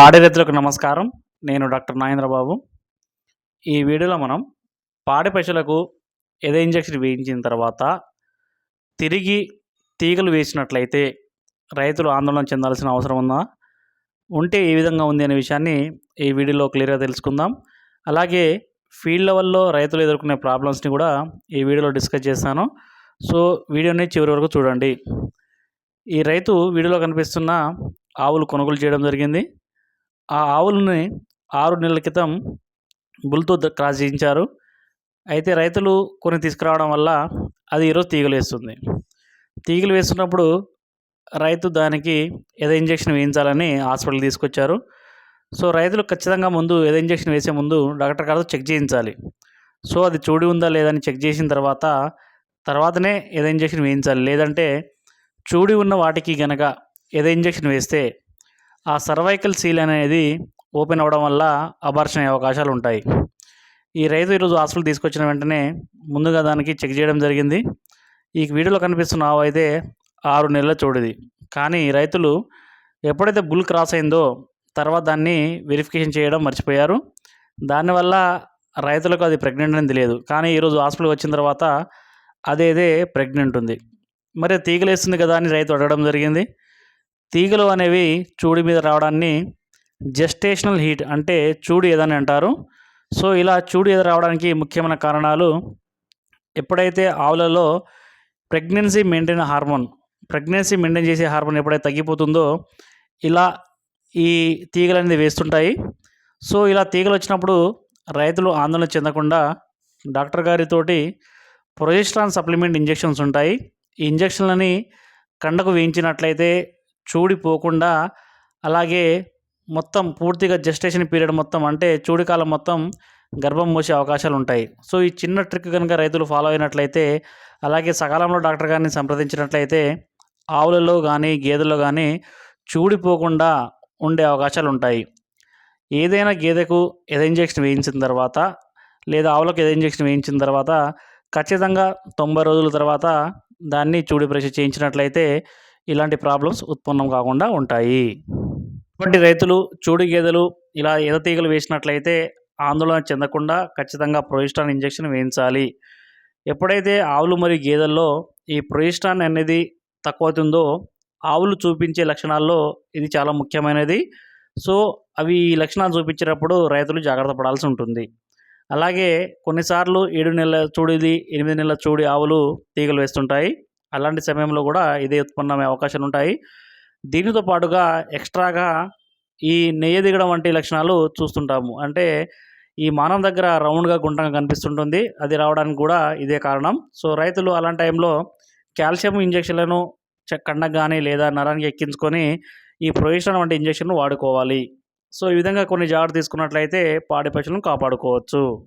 పాడి రైతులకు నమస్కారం. నేను డాక్టర్ నాగేంద్రబాబు. ఈ వీడియోలో మనం పాడి పశువులకు ఏదో ఇంజెక్షన్ వేయించిన తర్వాత తిరిగి తీగలు వేసినట్లయితే రైతులు ఆందోళన చెందాల్సిన అవసరం ఉందా? ఉంటే ఏ విధంగా ఉంది అనే విషయాన్ని ఈ వీడియోలో క్లియర్గా తెలుసుకుందాం. అలాగే ఫీల్డ్ లెవెల్లో రైతులు ఎదుర్కొనే ప్రాబ్లమ్స్ని కూడా ఈ వీడియోలో డిస్కస్ చేస్తాను. సో వీడియోని చివరి వరకు చూడండి. ఈ రైతు వీడియోలో కనిపిస్తున్న ఆవులు కొనుగోలు చేయడం జరిగింది. ఆ ఆవులని ఆరు నెలల క్రితం బుల్తో క్రాస్ చేయించారు. అయితే రైతులు కొన్ని తీసుకురావడం వల్ల అది ఈరోజు తీగలు వేస్తుంది. తీగలు వేస్తున్నప్పుడు రైతు దానికి ఏదో ఇంజెక్షన్ వేయించాలని హాస్పిటల్ తీసుకొచ్చారు. సో రైతులు ఖచ్చితంగా ముందు ఏదో ఇంజెక్షన్ వేసే ముందు డాక్టర్ గారితో చెక్ చేయించాలి. సో అది చూడి ఉందా లేదని చెక్ చేసిన తర్వాత తర్వాతనే ఏదో ఇంజెక్షన్ వేయించాలి. లేదంటే చూడి ఉన్న వాటికి గనక ఏదో ఇంజెక్షన్ వేస్తే ఆ సర్వైకల్ సీల్ అనేది ఓపెన్ అవ్వడం వల్ల అబార్షన్ అయ్యే అవకాశాలు ఉంటాయి. ఈ రైతు ఈరోజు హాస్పిటల్ తీసుకొచ్చిన వెంటనే ముందుగా దానికి చెక్ చేయడం జరిగింది. ఈ వీడియోలో కనిపిస్తున్న ఆవు అయితే ఆరు నెలల చూడిది కానీ రైతులు ఎప్పుడైతే బుల్ క్రాస్ అయిందో తర్వాత దాన్ని వెరిఫికేషన్ చేయడం మర్చిపోయారు. దానివల్ల రైతులకు అది ప్రెగ్నెంట్ అని తెలియదు. కానీ ఈరోజు హాస్పిటల్కి వచ్చిన తర్వాత అదేదే ప్రెగ్నెంట్ ఉంది. మరి తీగలేస్తుంది కదా అని రైతు అడగడం జరిగింది. తీగలు అనేవి చూడి మీద రావడాన్ని జెస్టేషనల్ హీట్ అంటే చూడు ఏదని అంటారు. సో ఇలా చూడు ఎద రావడానికి ముఖ్యమైన కారణాలు ఎప్పుడైతే ఆవులలో pregnancy maintain hormone pregnancy maintain చేసే హార్మోన్ ఎప్పుడైతే తగ్గిపోతుందో ఇలా ఈ తీగలు అనేది వేస్తుంటాయి. సో ఇలా తీగలు వచ్చినప్పుడు రైతులు ఆందోళన చెందకుండా డాక్టర్ గారితోటి ప్రొజెస్ట్రాన్ సప్లిమెంట్ ఇంజెక్షన్స్ ఉంటాయి. ఈ ఇంజెక్షన్లని కండకు వేయించినట్లయితే చూడిపోకుండా అలాగే మొత్తం పూర్తిగా జెస్టేషన్ పీరియడ్ మొత్తం అంటే చూడికాలం మొత్తం గర్భం మోసే అవకాశాలు ఉంటాయి. సో ఈ చిన్న ట్రిక్ కనుక రైతులు ఫాలో అయినట్లయితే అలాగే సకాలంలో డాక్టర్ గారిని సంప్రదించినట్లయితే ఆవులలో కానీ గేదెల్లో కానీ చూడిపోకుండా ఉండే అవకాశాలు ఉంటాయి. ఏదైనా గేదెకు ఎద ఇంజెక్షన్ వేయించిన తర్వాత లేదా ఆవులకు ఏదో ఇంజెక్షన్ వేయించిన తర్వాత ఖచ్చితంగా తొంభై రోజుల తర్వాత దాన్ని చూడి పరీక్ష చేయించినట్లయితే ఇలాంటి ప్రాబ్లమ్స్ ఉత్పన్నం కాకుండా ఉంటాయి. ఇటువంటి రైతులు చూడు గేదెలు ఇలా ఎదతీగలు వేసినట్లయితే ఆందోళన చెందకుండా ఖచ్చితంగా ప్రొయిస్టాన్ ఇంజెక్షన్ వేయించాలి. ఎప్పుడైతే ఆవులు మరియు గేదెల్లో ఈ ప్రొయిస్టాన్ అనేది తక్కువ అవుతుందో ఆవులు చూపించే లక్షణాల్లో ఇది చాలా ముఖ్యమైనది. సో అవి ఈ లక్షణాలు చూపించేటప్పుడు రైతులు జాగ్రత్త పడాల్సి ఉంటుంది. అలాగే కొన్నిసార్లు ఏడు నెలల చూడిది ఎనిమిది నెలల చూడి ఆవులు తీగలు వేస్తుంటాయి. అలాంటి సమయంలో కూడా ఇదే ఉత్పన్నమయ్యే అవకాశాలు ఉంటాయి. దీనితో పాటుగా ఎక్స్ట్రాగా ఈ నెయ్యి దిగడం వంటి లక్షణాలు చూస్తుంటాము. అంటే ఈ మానం దగ్గర రౌండ్గా గుంటంగా కనిపిస్తుంటుంది. అది రావడానికి కూడా ఇదే కారణం. సో రైతులు అలాంటి టైంలో కాల్షియం ఇంజెక్షన్లను చె- కండకు కానీ లేదా నరానికి ఎక్కించుకొని ఈ ప్రొవిషన్ వంటి ఇంజెక్షన్ వాడుకోవాలి. సో ఈ విధంగా కొన్ని జాగ్రత్త తీసుకున్నట్లయితే పాడి పశువులను కాపాడుకోవచ్చు.